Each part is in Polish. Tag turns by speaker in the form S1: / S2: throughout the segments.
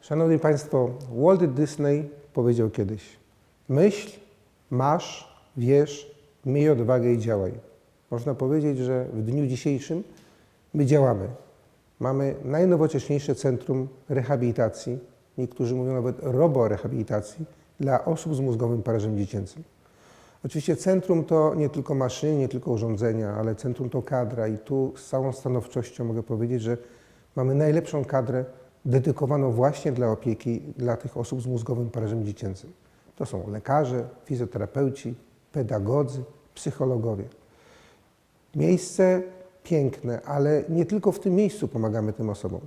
S1: Szanowni Państwo, Walt Disney powiedział kiedyś: Myśl, masz, wiesz, miej odwagę i działaj. Można powiedzieć, że w dniu dzisiejszym my działamy. Mamy najnowocześniejsze centrum rehabilitacji, niektórzy mówią nawet roborehabilitacji, dla osób z mózgowym parażem dziecięcym. Oczywiście centrum to nie tylko maszyny, nie tylko urządzenia, ale centrum to kadra i tu z całą stanowczością mogę powiedzieć, że mamy najlepszą kadrę dedykowaną właśnie dla opieki dla tych osób z mózgowym parażem dziecięcym. To są lekarze, fizjoterapeuci, pedagodzy, psychologowie. Miejsce piękne, ale nie tylko w tym miejscu pomagamy tym osobom,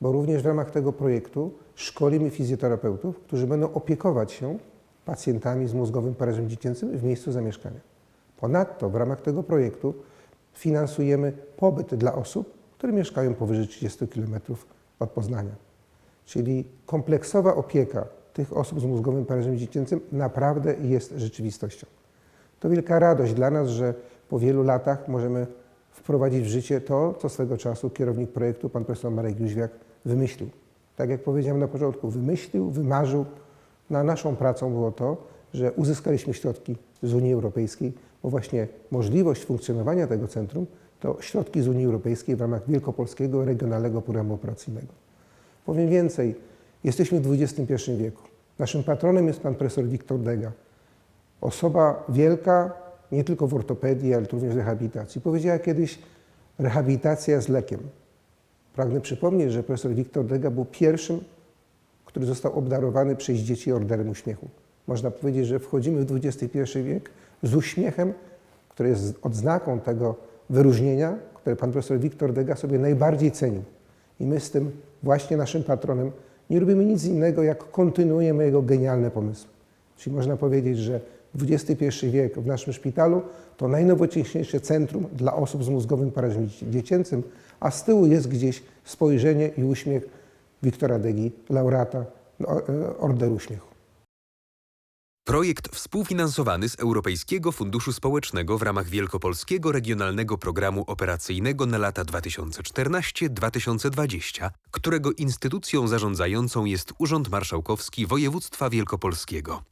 S1: bo również w ramach tego projektu szkolimy fizjoterapeutów, którzy będą opiekować się pacjentami z mózgowym parażem dziecięcym w miejscu zamieszkania. Ponadto w ramach tego projektu finansujemy pobyt dla osób, które mieszkają powyżej 30 km od Poznania. Czyli kompleksowa opieka tych osób z mózgowym parażem dziecięcym naprawdę jest rzeczywistością. To wielka radość dla nas, że po wielu latach możemy wprowadzić w życie to, co swego czasu kierownik projektu, pan profesor Marek Jóźwiak, wymyślił. Tak jak powiedziałem na początku, wymyślił, wymarzył. Na naszą pracą było to, że uzyskaliśmy środki z Unii Europejskiej, bo właśnie możliwość funkcjonowania tego centrum to środki z Unii Europejskiej w ramach Wielkopolskiego Regionalnego Programu Operacyjnego. Powiem więcej, jesteśmy w XXI wieku. Naszym patronem jest pan profesor Wiktor Dega. Osoba wielka nie tylko w ortopedii, ale również w rehabilitacji. Powiedziała kiedyś, rehabilitacja jest lekiem. Pragnę przypomnieć, że profesor Wiktor Dega był pierwszym, który został obdarowany przez dzieci Orderem Uśmiechu. Można powiedzieć, że wchodzimy w XXI wiek z uśmiechem, który jest odznaką tego wyróżnienia, które pan profesor Wiktor Dega sobie najbardziej cenił. I my z tym właśnie naszym patronem nie robimy nic innego, jak kontynuujemy jego genialne pomysły. Czyli można powiedzieć, że XXI wiek w naszym szpitalu to najnowocześniejsze centrum dla osób z mózgowym parażem dziecięcym, a z tyłu jest gdzieś spojrzenie i uśmiech Wiktora Degi, laureata Orderu Uśmiechu.
S2: Projekt współfinansowany z Europejskiego Funduszu Społecznego w ramach Wielkopolskiego Regionalnego Programu Operacyjnego na lata 2014-2020, którego instytucją zarządzającą jest Urząd Marszałkowski Województwa Wielkopolskiego.